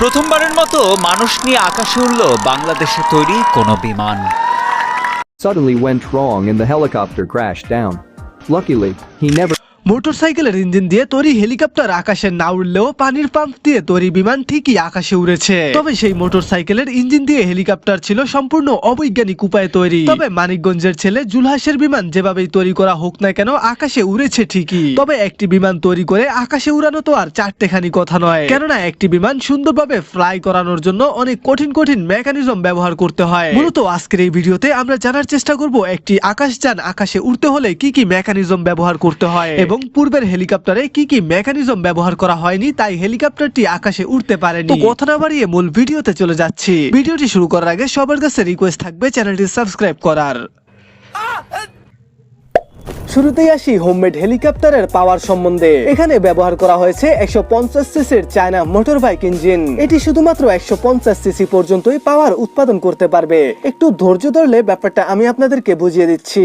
প্রথমবারের মতো মানুষ নিয়ে আকাশে উঠল বাংলাদেশে তৈরি কোনো বিমান suddenly went wrong and the helicopter crashed down. Luckily, he never মোটরসাইকেলের ইঞ্জিন দিয়ে তৈরি হেলিকপ্টার আকাশে না উড়লেও পানির পাম্প দিয়ে তৈরি বিমান ঠিকই আকাশে উড়েছে। তবে সেই মোটরসাইকেলের ইঞ্জিন দিয়ে হেলিকপ্টার ছিল সম্পূর্ণ অবৈজ্ঞানিক উপায়ে তৈরি। তবে মানিকগঞ্জের ছেলে জুলহাসের বিমান যেভাবেই তৈরি করা হোক না কেন আকাশে উড়েছে ঠিকই। তবে একটি বিমান তৈরি করে আকাশে উড়ানো তো আর চারটেখানি কথা নয়। কেননা একটি বিমান সুন্দরভাবে ফ্লাই করানোর জন্য অনেক কঠিন কঠিন মেকানিজম ব্যবহার করতে হয়। মূলত আজকের এই ভিডিওতে আমরা জানার চেষ্টা করব একটি আকাশযান আকাশে উড়তে হলে কি কি মেকানিজম ব্যবহার করতে হয় এবং পূর্বের হেলিকপ্টারে কি কি মেকানিজম ব্যবহার করা হয়নি, তাই হেলিকপ্টারটি আকাশে উঠতে পারেনি। কথা না বাড়িয়ে মূল ভিডিওতে চলে যাচ্ছি। ভিডিওটি শুরু করার আগে সবার কাছে রিকোয়েস্ট থাকবে চ্যানেলটি সাবস্ক্রাইব করার। শুরুতেই আসি হোমমেড হেলিকপ্টারের পাওয়ার সম্বন্ধে। এখানে ব্যবহার করা হয়েছে একশো পঞ্চাশ সিসির চায়না মোটর বাইক ইঞ্জিন এটি শুধুমাত্র একশো পঞ্চাশ সিসি পর্যন্তই পাওয়ার উৎপাদন করতে পারবে। একটু ধৈর্য ধরলে ব্যাপারটা আমি আপনাদেরকে বুঝিয়ে দিচ্ছি।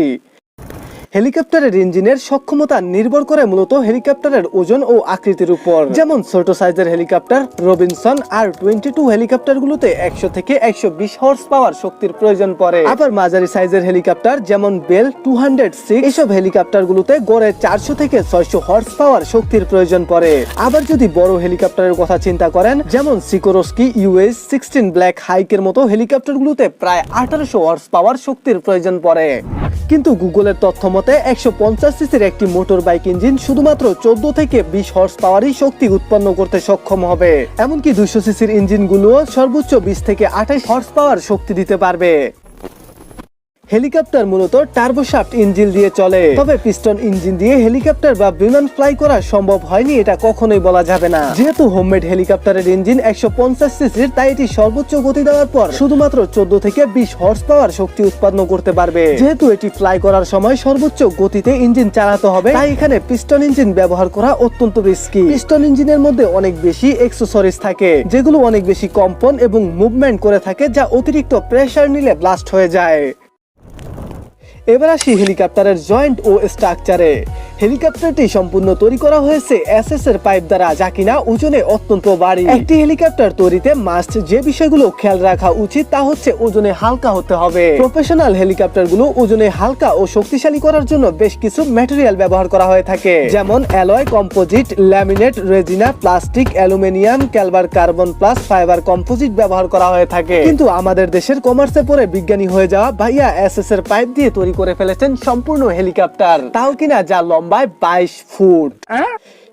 হেলিকপ্টারের ইঞ্জিনের সক্ষমতা নির্ভর করে মূলত হেলিকপ্টারের ওজন ও আকৃতির উপর। যেমন ছোট সাইজের helicopter, Robinson R twenty two helicopter গুলোতে একশো থেকে একশো বিশ হর্স পাওয়ার শক্তির প্রয়োজন পড়ে। আবার মাঝারি সাইজের হেলিকপ্টার, যেমন বেল টু হান্ড্রেড সিক্স, এসব হেলিকপ্টার গুলোতে গড়ে চারশো থেকে ছয়শো হর্স পাওয়ার শক্তির প্রয়োজন পড়ে। আবার যদি বড় হেলিকপ্টারের কথা চিন্তা করেন, যেমন সিকোরস্কি ইউএস সিক্সটিন ব্ল্যাক হাইকের মতো হেলিকপ্টার গুলোতে প্রায় আঠারোশো হর্স পাওয়ার শক্তির প্রয়োজন পড়ে। কিন্তু গুগলের তথ্য মতে, একশো পঞ্চাশ সিসির একটি মোটর বাইক ইঞ্জিন শুধুমাত্র চোদ্দ থেকে বিশ হর্স পাওয়ারই শক্তি উৎপন্ন করতে সক্ষম হবে। এমনকি দুশো সিসির ইঞ্জিনগুলোও সর্বোচ্চ বিশ থেকে আঠাশ হর্স পাওয়ার শক্তি দিতে পারবে। হেলিকপ্টার মূলত টার্বোশাফট ইঞ্জিন দিয়ে চলে। তবে পিস্টন ইঞ্জিন দিয়ে হেলিকপ্টার বা বিমান ফ্লাই করা সম্ভব হয়নি, এটা কখনোই বলা যাবে না। যেহেতু হোমমেড হেলিকপ্টারের ইঞ্জিন একশো পঞ্চাশ সিসির, তাই এটি সর্বোচ্চ গতি দেওয়ার পর শুধুমাত্র চোদ্দ থেকে বিশ হর্স পাওয়ার শক্তি উৎপন্ন করতে পারবে। যেহেতু এটি ফ্লাই করার সময় সর্বোচ্চ গতিতে ইঞ্জিন চালাতে হবে, তাই এখানে পিস্টন ইঞ্জিন ব্যবহার করা অত্যন্ত রিস্কি পিস্টন ইঞ্জিনের মধ্যে অনেক বেশি এক্সেসরিজ থাকে, যেগুলো অনেক বেশি কম্পন এবং মুভমেন্ট করে থাকে, যা অতিরিক্ত প্রেসার নিলে ব্লাস্ট হয়ে যায়। এবার আসি হেলিকপ্টারের জয়েন্ট ও স্ট্রাকচারে। হেলিকপ্টারটি সম্পূর্ণ তৈরি করা হয়েছে পাইপ দ্বারা, যা কিনা ওজনে অত্যন্ত একটি হেলিকপ্টার তৈরিতে মাস্ট যে বিষয়গুলো খেয়াল রাখা উচিত তা হচ্ছে ওজনে হালকা হতে হবে। প্রফেশনাল হেলিকপ্টারগুলো ওজনে হালকা ও শক্তিশালী করার জন্য বেশ কিছু ম্যাটেরিয়াল ব্যবহার করা হয়ে থাকে। যেমন অ্যালয় কম্পোজিট ল্যামিনেট রেজিনা প্লাস্টিক অ্যালুমিনিয়াম ক্যালবার কার্বন প্লাস ফাইবার কম্পোজিট ব্যবহার করা হয়ে থাকে। কিন্তু আমাদের দেশের কমার্সে পরে বিজ্ঞানী হয়ে যাওয়া ভাইয়া এসএস এর পাইপ দিয়ে তৈরি করে ফেলেছেন সম্পূর্ণ হেলিকপ্টার। তাও কিনা যা লম্বায় বাইশ ফুট।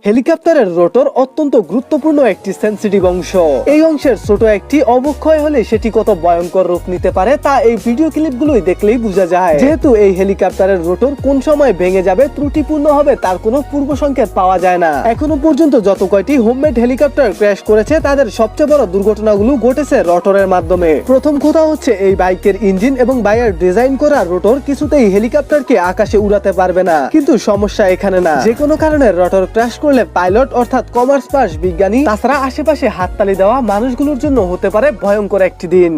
হেলিকপ্টারের রোটর অত্যন্ত গুরুত্বপূর্ণ একটি সেন্সিটিভ অংশ। এই অংশের ছোট একটি অবক্ষয় হলে সেটি কত ভয়ঙ্কর রূপ নিতে পারে তা এই ভিডিও ক্লিপগুলোই দেখলেই বোঝা যায়। যেহেতু এই হেলিকপ্টারের রোটর কোন সময় ভেঙে যাবে, ত্রুটিপূর্ণ হবে, তার কোনো পূর্ব সংকেত পাওয়া যায় না। এখনও পর্যন্ত যত কয়টি হোমমেড হেলিকপ্টার ক্র্যাশ করেছে, তাদের সবচেয়ে বড় দুর্ঘটনাগুলো ঘটেছে রটরের মাধ্যমে। প্রথম কথা হচ্ছে এই বাইকের ইঞ্জিন এবং বাইয়ের ডিজাইন করা রোটর কিছুতেই হেলিকপ্টারকে আকাশে উড়াতে পারবে না। কিন্তু সমস্যা এখানে না। যে কোনো কারণে রটর ক্র্যাশ করলে পাইলট অর্থাৎ কমার্স পাস বিজ্ঞানী, তাছাড়া আশেপাশে হাততালি দেওয়া মানুষগুলোর জন্য হতে পারে ভয়ঙ্কর একটি দিন।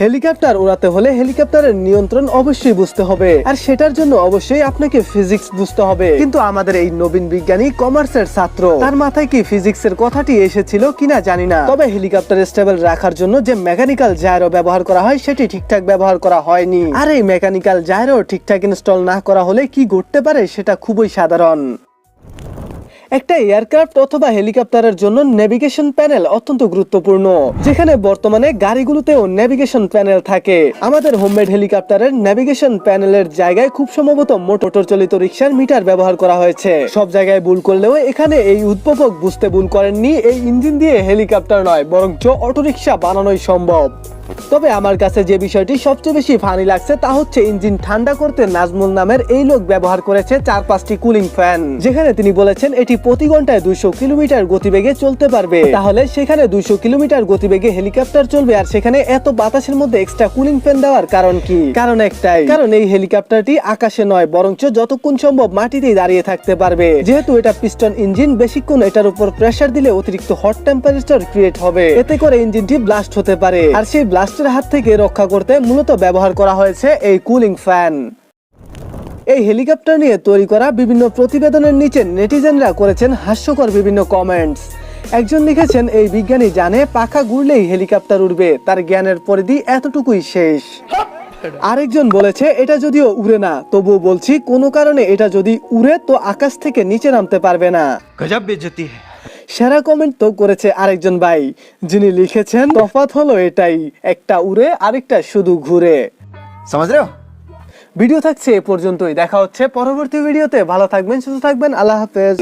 হেলিকপ্টার উড়াতে হলে হেলিকপ্টারের নিয়ন্ত্রণ অবশ্যই বুঝতে হবে। আর সেটার জন্য অবশ্যই আপনাকে ফিজিক্স বুঝতে হবে। কিন্তু আমাদের এই নবীন বিজ্ঞানী কমার্সের ছাত্র। তার মাথায় কি ফিজিক্সের কথাটি এসেছিল কিনা জানি না। তবে হেলিকপ্টার স্টেবল রাখার জন্য যে মেকানিক্যাল জায়রো ব্যবহার করা হয়, সেটি ঠিকঠাক ব্যবহার করা হয়নি। আর এই মেকানিক্যাল জায়রো ঠিকঠাক ইনস্টল না করা হলে কি ঘটতে পারে, সেটা খুবই সাধারণ। একটা এয়ারক্রাফট অথবা হেলিকপ্টারের জন্য নেভিগেশন প্যানেল অত্যন্ত গুরুত্বপূর্ণ, যেখানে বর্তমানে গাড়িগুলোতেও নেভিগেশন প্যানেল থাকে। আমাদের হোমমেড হেলিকপ্টারের নেভিগেশন প্যানেলের জায়গায় খুব সম্ভবত মোটর চালিত রিক্সার মিটার ব্যবহার করা হয়েছে। সব জায়গায় ভুল করলেও এখানে এই উদ্ভাবক বুঝতে ভুল করেননি, এই ইঞ্জিন দিয়ে হেলিকপ্টার নয়, বরঞ্চ অটোরিকশা বানানোই সম্ভব। তবে আমার কাছে যে বিষয়টি সবচেয়ে বেশি ফানি লাগছে তা হচ্ছে ইঞ্জিন ঠান্ডা করতে নাজমুল নামের এই লোক ব্যবহার করেছে চার পাঁচটি কুলিং ফ্যান যেখানে তিনি বলেছেন এটি প্রতি ঘন্টায় দুইশো কিলোমিটার গতিবেগে চলতে পারবে। তাহলে সেখানে দুইশো কিলোমিটার গতিবেগে হেলিকপ্টার চলবে আর সেখানে এত বাতাসের মধ্যে এক্সট্রা কুলিং ফ্যান দেওয়ার কারণ কি? কারণ একটাই। কারণ এই হেলিকপ্টারটি আকাশে নয়, বরঞ্চ যতক্ষণ সম্ভব মাটিতেই দাঁড়িয়ে থাকতে পারবে। যেহেতু এটা পিস্টন ইঞ্জিন বেশিক্ষণ এটার উপর প্রেসার দিলে অতিরিক্ত হট টেম্পারেচার ক্রিয়েট হবে। এতে করে ইঞ্জিনটি ব্লাস্ট হতে পারে। আর সেই ব্লাস্টের হাত থেকে রক্ষা করতে মূলত ব্যবহার করা হয়েছে এই কুলিং ফ্যান। এই হেলিকপ্টার নিয়ে তৈরি করা বিভিন্ন প্রতিবেদনের নিচে নেটিজেনরা করেছেন হাস্যকর বিভিন্ন কমেন্টস একজন লিখেছেন, এই বিজ্ঞানী জানে, পাখা ঘুরলেই হেলিকপ্টার উড়বে, তার জ্ঞানের পরিধি এতটুকুই শেষ। আরেকজন বলেছে, এটা যদিও উড়ে না, তবুও বলছি, কোনো কারণে এটা যদি উড়ে, তো আকাশ থেকে নিচে নামতে পারবে না। গজব বেজতি। সেরা কমেন্ট তো করেছে আরেকজন ভাই যিনি লিখেছেন তফাত হলো এটাই একটা উড়ে আরেকটা শুধু ঘুরে। সমাজ ভিডিও থাকছে এ পর্যন্তই দেখা হচ্ছে পরবর্তী ভিডিওতে ভালো থাকবেন সুস্থ থাকবেন আল্লাহ হাফেজ।